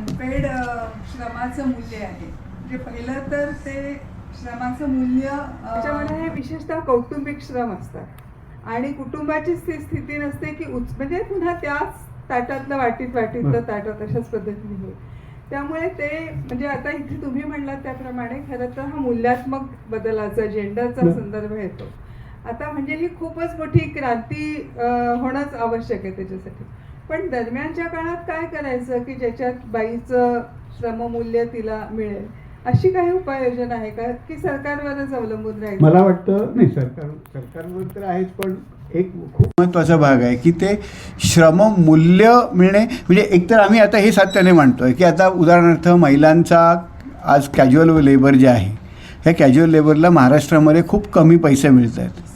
Unpaid अ, श्रमाचं मूल्य आहे. म्हणजे पहिलं तर ते श्रमाचं मूल्य अ, त्याच्यामध्ये हे विशेषतः कौटुंबिक श्रम असतात. आणि कुटुंबाची स्थिती स्थिती नसते की उच म्हणजे पुन्हा त्याच ताटातलं वाटीत वाटीतलं. ताटात अशाच पद्धतीने होईल. त्यामुळे ते म्हणजे आता इथे तुम्ही म्हणलात त्याप्रमाणे खरं तर हा मूल्यात्मक बदलाचा जेंडरचा. संदर्भ येतो. आता म्हणजे ही खूपच मोठी क्रांती होणंच आवश्यक आहे त्याच्यासाठी. पण दरम्यानच्या काळात काय करायचं की ज्याच्यात बाईचं श्रममूल्य तिला मिळेल? अशी काही उपाययोजना आहे का की सरकारवरच अवलंबून राहील मला वाटतं नाही सरकार सरकारवर तर आहेच पण एक खूप महत्त्वाचा भाग आहे की ते श्रम मूल्य मिळणे म्हणजे एकतर आम्ही आता हे सातत्याने मांडतोय की आता उदाहरणार्थ महिलांचा आज कॅज्युअल लेबर जे आहे ह्या कॅज्युअल लेबरला महाराष्ट्रामध्ये खूप कमी पैसे मिळत आहेत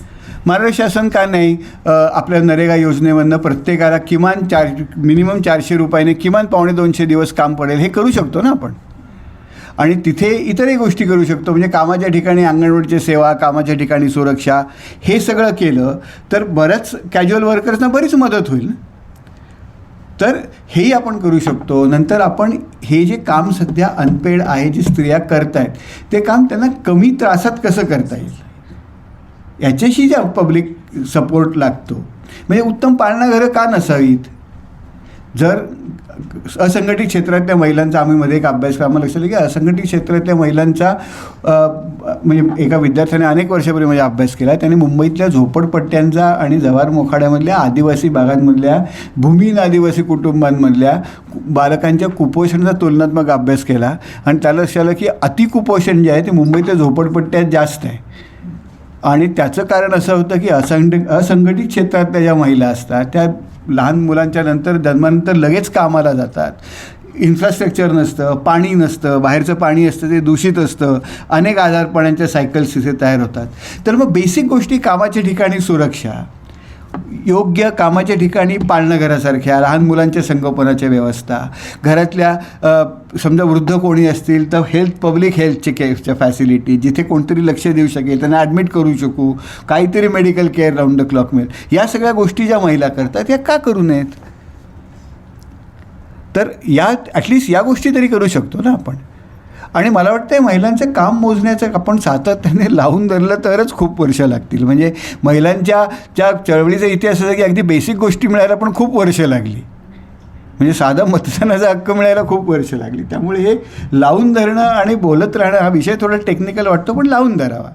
महाराष्ट्र शासन का नाही आपल्या नरेगा योजनेमधनं प्रत्येकाला किमान चार मिनिमम चारशे रुपयाने किमान पावणे दोनशे दिवस काम पडेल हे करू शकतो ना आपण? आणि तिथे इतरही गोष्टी करू शकतो म्हणजे कामाच्या ठिकाणी अंगणवाडीची सेवा कामाच्या ठिकाणी सुरक्षा हे सगळं केलं तर बऱ्याच कॅज्युअल वर्कर्सना बरीच मदत होईल तर हेही आपण करू शकतो. नंतर आपण हे जे काम सध्या अनपेड आहे जे स्त्रिया करतायत ते काम त्यांना कमी त्रासात कसं करता येईल? याच्याशी ज्या पब्लिक सपोर्ट लागतो. म्हणजे उत्तम पाळणाघरं का नसावीत? जर असंघटित क्षेत्रातल्या महिलांचा आम्ही मध्ये एक अभ्यासक्रमाला लक्ष दिलं की असंघटित क्षेत्रातल्या महिलांचा म्हणजे एका विद्यार्थ्याने अनेक वर्षापूर्वी म्हणजे अभ्यास केला त्याने मुंबईतल्या झोपडपट्ट्यांचा आणि जव्हार मोखाड्यामधल्या आदिवासी भागांमधल्या भूमिहीन आदिवासी कुटुंबांमधल्या कु- बालकांच्या कुपोषणाचा तुलनात्मक अभ्यास केला. आणि त्याला लक्षात आलं की अतिकुपोषण जे आहे ते मुंबईतल्या झोपडपट्ट्यात जास्त आहे. आणि त्याचं कारण असं होतं की असंघ असंघटित क्षेत्रातल्या ज्या महिला असतात त्या लहान मुलांच्या नंतर जन्मानंतर लगेच कामाला जातात. इन्फ्रास्ट्रक्चर नसतं पाणी नसतं बाहेरचं पाणी असतं ते दूषित असतं अनेक आजारपणांच्या सायकल्स तिथे तयार होतात. तर मग बेसिक गोष्टी कामाच्या ठिकाणी सुरक्षा. योग्य कामाच्या ठिकाणी पाळणघरासारख्या लहान मुलांच्या संगोपनाच्या व्यवस्था घरातल्या समजा वृद्ध कोणी असतील तर हेल्थ पब्लिक हेल्थचे केअरच्या फॅसिलिटी जिथे कोणतरी लक्ष देऊ शकेल त्यांना ॲडमिट करू शकू काहीतरी medical care round the clock मिळेल. या सगळ्या गोष्टी ज्या महिला करतात या का करू नयेत? तर या ॲटलिस्ट या गोष्टी तरी करू शकतो ना आपण. आणि मला वाटतं महिलांचं काम मोजण्याचं आपण सातत्याने लावून धरलं तरच खूप वर्ष लागतील. म्हणजे महिलांच्या ज्या चळवळीचा इतिहास असा की अगदी बेसिक गोष्टी मिळायला पण खूप वर्ष लागली. म्हणजे साधा मतदानाचा हक्क मिळायला खूप वर्ष लागली. त्यामुळे हे लावून धरणं आणि बोलत राहणं हा विषय थोडा टेक्निकल वाटतो पण लावून धरावा.